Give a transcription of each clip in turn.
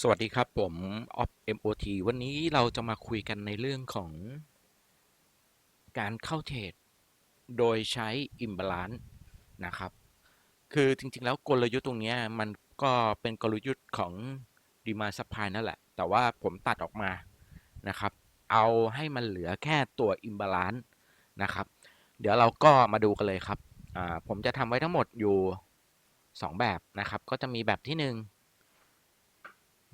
สวัสดีครับผม Op MOT วันนี้เราจะมาคุยกันในเรื่องของ การเข้าเทรดโดยใช้ Imbalance นะครับ คือจริงๆแล้วกลยุทธ์ตรงนี้มันก็เป็นกลยุทธ์ของ Demand Supply นั่นแหละ แต่ว่าผมตัดออกมานะครับ เอาให้มันเหลือแค่ตัว Imbalance นะครับ เดี๋ยวเราก็มาดูกันเลยครับผมจะทำไว้ทั้งหมดอยู่ 2 แบบนะครับ ก็จะมีแบบที่ 1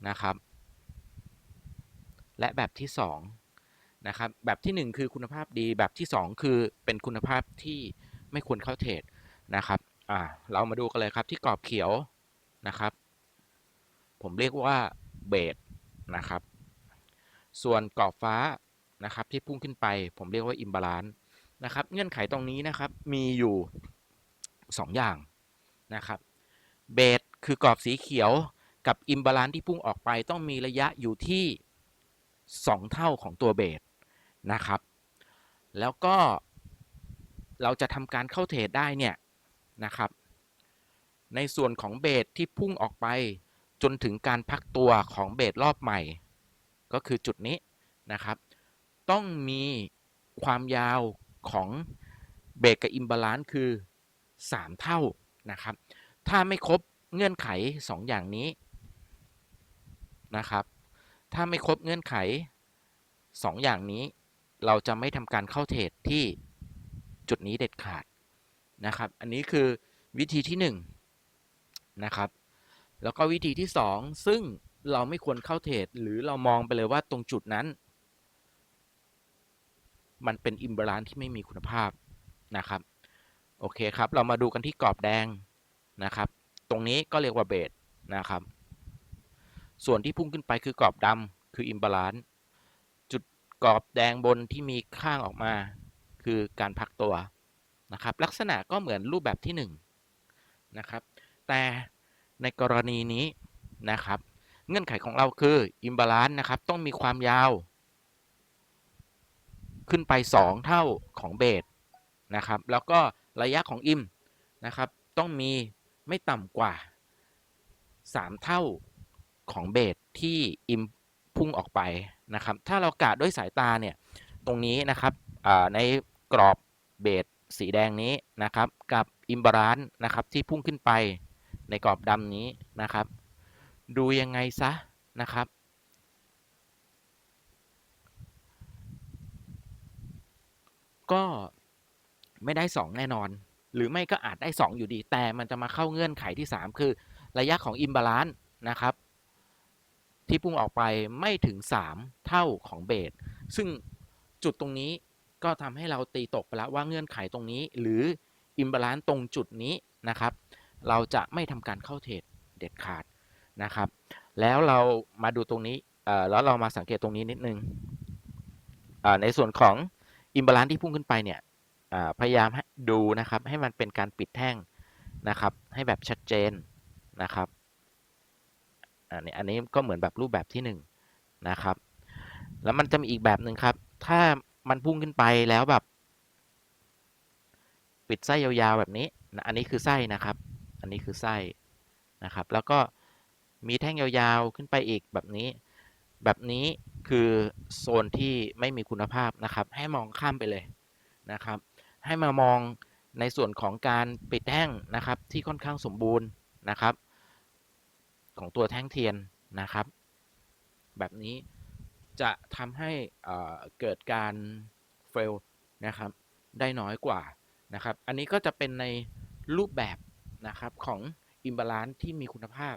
นะครับ และแบบที่2นะครับแบบที่ 1 คือคุณภาพดีแบบที่ 2 คือเป็นคุณภาพที่ไม่ควรเข้าเทรดนะครับอ่าเรามาดูกันเลยครับที่กรอบเขียวนะครับ ผมเรียกว่าเบสนะครับ ส่วนกรอบฟ้านะครับที่พุ่งขึ้นไป ผมเรียกว่าอิมบาลานซ์นะครับ เงื่อนไขตรงนี้นะครับมีอยู่ 2 อย่างนะครับ เบสคือกรอบสีเขียว กับอิมบาลานซ์ที่พุ่งออกไปต้องมีระยะอยู่ที่ 2 เท่าของตัวเบสนะครับ แล้วก็เราจะทำการเข้าเทรดได้เนี่ยนะครับ ในส่วนของเบสที่พุ่งออกไปจนถึงการพักตัวของเบสรอบใหม่ ก็คือจุดนี้นะครับ ต้องมีความยาวของเบรสกับอิมบาลานซ์คือ 3 เท่านะครับ ถ้าไม่ครบเงื่อนไข 2 อย่างนี้ นะครับ ถ้าไม่ครบเงื่อนไข 2 อย่างนี้ เราจะไม่ทำการเข้าเทรดที่จุดนี้เด็ดขาดนะครับ อันนี้คือวิธีที่ 1 นะครับ แล้วก็วิธีที่ 2 ซึ่งเราไม่ควรเข้าเทรดหรือเรามองไปเลยว่าตรงจุดนั้น มันเป็นอิมบาลานที่ไม่มีคุณภาพนะครับ โอเคครับ เรามาดูกันที่กรอบแดงนะครับ ตรงนี้ก็เรียกว่าเบสนะครับ ส่วนที่พุ่งขึ้นไปคือกรอบดำคืออิมบาลานซ์จุดกรอบแดงบนที่มีข้างออกมา คือการพักตัวนะครับลักษณะก็เหมือนรูปแบบที่1นะครับแต่ในกรณีนี้นะครับ เงื่อนไขของเราคืออิมบาลานซ์นะครับต้องมีความยาว ขึ้นไป 2 เท่าของเบสนะครับแล้วก็ระยะของอิมนะครับต้องมีไม่ต่ำกว่า 3 เท่า ของเบสที่อิมพุ่งออกไปนะครับ ถ้าเรากะด้วยสายตาเนี่ย ตรงนี้นะครับในกรอบเบสสีแดงนี้นะครับ กับอิมบาลานซ์นะครับที่พุ่งขึ้นไปในกรอบดำนี้นะครับ ดูยังไงซะนะครับ ก็ไม่ได้ 2 แน่นอน หรือไม่ก็อาจได้ 2 อยู่ดี แต่มันจะมาเข้าเงื่อนไขที่ 3 คือระยะของอิมบาลานซ์นะครับ ที่พุ่งออกไปไม่ถึง 3 เท่าของเบสซึ่งจุดตรงนี้ก็ทำให้เราตีตกไปแล้วว่าเงื่อนไขตรงนี้ หรืออิมบาลานซ์ตรงจุดนี้นะครับ เราจะไม่ทำการเข้าเทรดเด็ดขาดนะครับ แล้วเรามาดูตรงนี้แล้วเรามาสังเกตตรงนี้นิดนึงในส่วนของอิมบาลานซ์ที่พุ่งขึ้นไปเนี่ยพยายามดูนะครับให้มันเป็นการปิดแท่งนะครับ ให้แบบชัดเจนนะครับ อันนี้อันนี้ก็เหมือนแบบรูปแบบที่1นนะครับ แล้วมันจะมีอีกแบบหนึ่งครับ ถ้ามันพุ่งขึ้นไปแล้วแบบ ปิดไส้ยาวๆแบบนี้นะอันนี้คือไส้นะครับ อันนี้คือไส้นะครับ แล้วก็มีแท่งยาวๆขึ้นไปอีกแบบนี้ แบบนี้คือโซนที่ไม่มีคุณภาพนะครับ ให้มองข้ามไปเลยนะครับ ให้มามองในส่วนของการปิดแท่งนะครับที่ค่อนข้างสมบูรณ์นะครับ ของตัวแท่งเทียนนะครับ แบบนี้จะทำให้เกิดการเฟลนะครับได้น้อยกว่านะครับ อันนี้ก็จะเป็นในรูปแบบนะครับของอิมบาลานซ์ที่มีคุณภาพ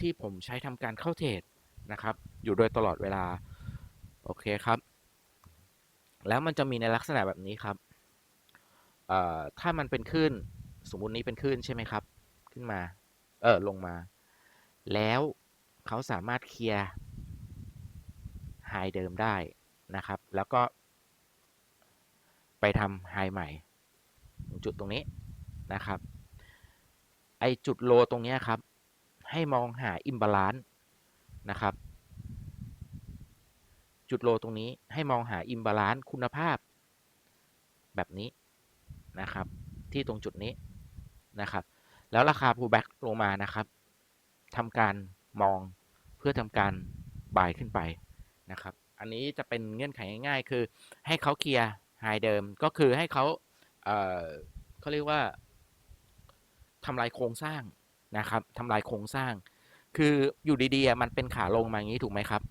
ที่ผมใช้ทำการเข้าเทรดนะครับ อยู่โดยตลอดเวลา โอเคครับ แล้วมันจะมีในลักษณะแบบนี้ครับถ้ามันเป็นคลื่นสมมุตินี้เป็นคลื่นใช่ไหมครับ ขึ้นมา เออลงมา แล้วเขาสามารถเคลียร์ไฮเดิมได้นะครับ แล้วก็ไปทำไฮใหม่จุดตรงนี้นะครับ ไอจุดโลตรงนี้ครับ ให้มองหาอิมบาลานซ์นะครับ จุดโลตรงนี้ให้มองหาอิมบาลานซ์คุณภาพ แบบนี้นะครับ ที่ตรงจุดนี้นะครับ แล้วราคา pullback ลงมานะครับ ทำการมองเพื่อพื่อทำการบายขึ้นไปนะครับ อันนี้จะเป็นเงื่อนไขง่ายๆ คือให้เขาเคลียร์ไฮเดิมก็คือให้เขาเอ่อเขาเรียกว่าทำลายโครงสร้างนะครับทำลายโครงสร้าง คืออยู่ดีๆมันเป็นขาลงมาอย่างนี้ถูกไหมครับ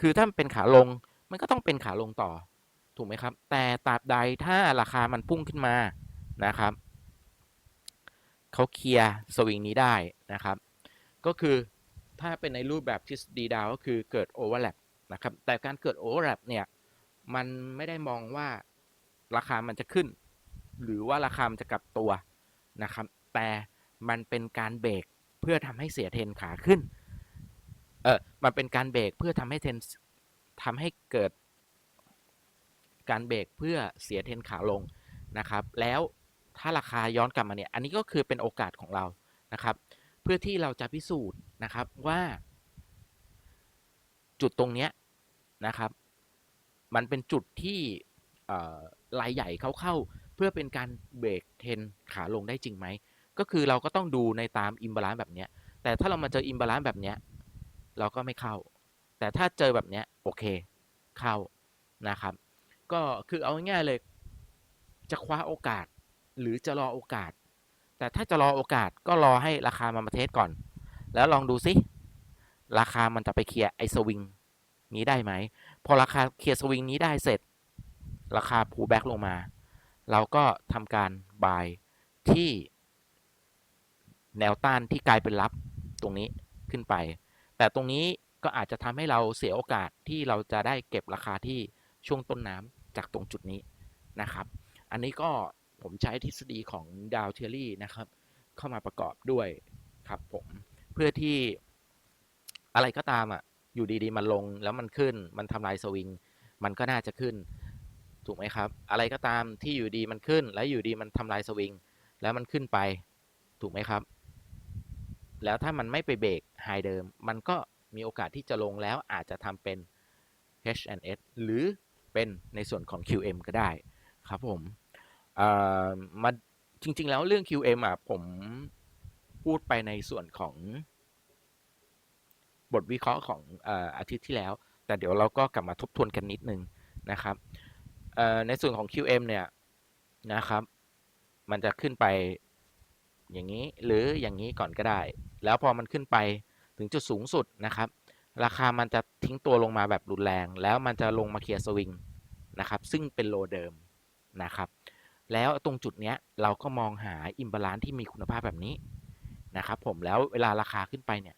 คือถ้ามันเป็นขาลงมันก็ต้องเป็นขาลงต่อถูกไหมครับ แต่ตราบใดถ้าราคามันพุ่งขึ้นมานะครับเขาเคลียร์สวิงนี้ได้นะครับ ก็คือถ้าเป็นในรูปแบบทฤษฎีดาวก็คือเกิดโอเวอร์แลปนะครับ แต่การเกิดโอเวอร์แลปเนี่ย มันไม่ได้มองว่าราคามันจะขึ้น หรือว่าราคามันจะกลับตัวนะครับ แต่มันเป็นการเบรกเพื่อทำให้เสียเทนขาขึ้น เออมันเป็นการเบรกเพื่อทำให้เทนทำให้เกิด การเบรกเพื่อเสียเทนขาลงนะครับ แล้วถ้าราคาย้อนกลับมาเนี่ย อันนี้ก็คือเป็นโอกาสของเรานะครับ เพื่อที่เราจะพิสูจน์นะครับว่า จุดตรงเนี้ยนะครับ มันเป็นจุดที่รายใหญ่เขาเข้า เพื่อเป็นการเบรกเทนขาลงได้จริงไหม ก็คือเราก็ต้องดูในตามอิมบาลานซ์แบบเนี้ย แต่ถ้าเรามาเจออิมบาลานซ์แบบเนี้ยเราก็ไม่เข้า แต่ถ้าเจอแบบเนี้ยโอเคเข้านะครับ ก็คือเอาง่ายๆเลย จะคว้าโอกาสหรือจะรอโอกาส แต่ถ้าจะรอโอกาสก็รอให้ราคามันมาเทสก่อน แล้วลองดูซิราคามันจะไปเคลียร์ไอสวิงนี้ได้ไหม พอราคาเคลียร์สวิงนี้ได้เสร็จ ราคาพูแบ็กลงมา เราก็ทำการบายที่แนวต้านที่กลายเป็นรับตรงนี้ขึ้นไป แต่ตรงนี้ก็อาจจะทำให้เราเสียโอกาสที่เราจะได้เก็บราคาที่ช่วงต้นน้ำจากตรงจุดนี้นะครับ อันนี้ก็ ผมใช้ทฤษฎีของดาวเทอรี่นะครับ เข้ามาประกอบด้วยครับผมเพื่อที่อะไรก็ตามอะอยู่ดีๆ มันลงแล้วมันขึ้น มันทำลายสวิง มันก็น่าจะขึ้น ถูกไหมครับ อะไรก็ตามที่อยู่ดีมันขึ้น แล้วอยู่ดีมันทำลายสวิง แล้วมันขึ้นไป ถูกไหมครับ แล้วถ้ามันไม่ไปเบรกไฮเดิม มันก็มีโอกาสที่จะลงแล้วอาจจะทำเป็น H&S หรือเป็นในส่วนของ QM ก็ได้ครับผม อ่อมาจริง ๆ แล้วเรื่อง QM อะผมพูดไปในส่วนของ บทวิเคราะห์ของเอ่อาทิตย์ที่แล้ว แต่เดี๋ยวเราก็กลับมาทบทวนกันนิดนึงนะครับในส่วนของ QM เนี่ยนะครับ มันจะขึ้นไปอย่างนี้หรืออย่างนี้ก่อนก็ได้ แล้วพอมันขึ้นไปถึงจุดสูงสุดนะครับ ราคามันจะทิ้งตัวลงมาแบบรุนแรง แล้วมันจะลงมาเคลียร์สวิงนะครับ ซึ่งเป็นโลเดิมนะครับ แล้วตรงจุดเนี้ยเราก็มองหาอิมบาลานที่มีคุณภาพแบบนี้นะครับผมแล้วเวลาราคาขึ้นไปเนี่ย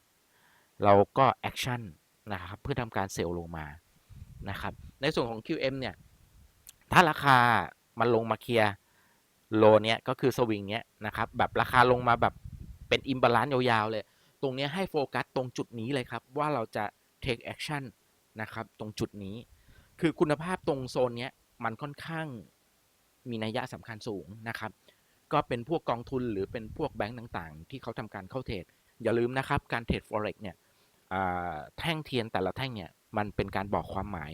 เราก็แอคชั่นนะครับเพื่อทำการเซลล์ลงมานะครับในส่วนของ QM เนี่ยถ้าราคามันลงมาเคลียร์โลเนี้ยก็คือสวิงเนี้ยนะครับแบบราคาลงมาแบบเป็นอิมบาลานซ์ยาวๆเลย ตรงเนี้ยให้โฟกัสตรงจุดนี้เลยครับ ว่าเราจะ take action นะครับตรงจุดนี้ คือคุณภาพตรงโซนเนี้ยมันค่อนข้าง มีนัยยะสำคัญสูงนะครับ ก็เป็นพวกกองทุนหรือเป็นพวกแบงก์ต่างๆ ที่เขาทำการเข้าเทรดอย่าลืมนะครับการเทรด forex เนี่ยแท่งเทียนแต่ละแท่งเนี่ยมันเป็นการบอกความหมาย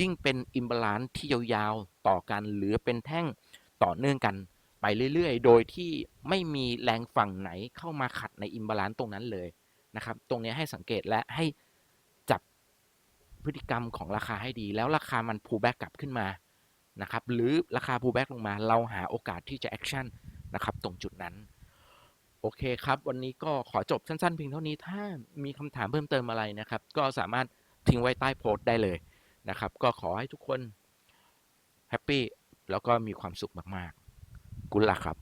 ยิ่งเป็นอิมบาลานซ์ที่ยาวๆต่อกัน หรือเป็นแท่งต่อเนื่องกันไปเรื่อยๆ โดยที่ไม่มีแรงฝั่งไหนเข้ามาขัดในอิมบาลานซ์ตรงนั้นเลยนะครับ ตรงนี้ให้สังเกตและให้จับพฤติกรรมของราคาให้ดี แล้วราคามัน pull back กลับขึ้นมา นะครับหรือราคา pull back ลงมาเราหาโอกาสที่จะ action นะครับตรงจุดนั้น โอเคครับ วันนี้ก็ขอจบสั้นๆเพียงเท่านี้ถ้ามีคำถามเพิ่มเติมอะไรนะครับ ก็สามารถทิ้งไว้ใต้โพสต์ได้เลยนะครับ ก็ขอให้ทุกคนแฮปปี้แล้วก็มีความสุขมากๆ กุลละครับ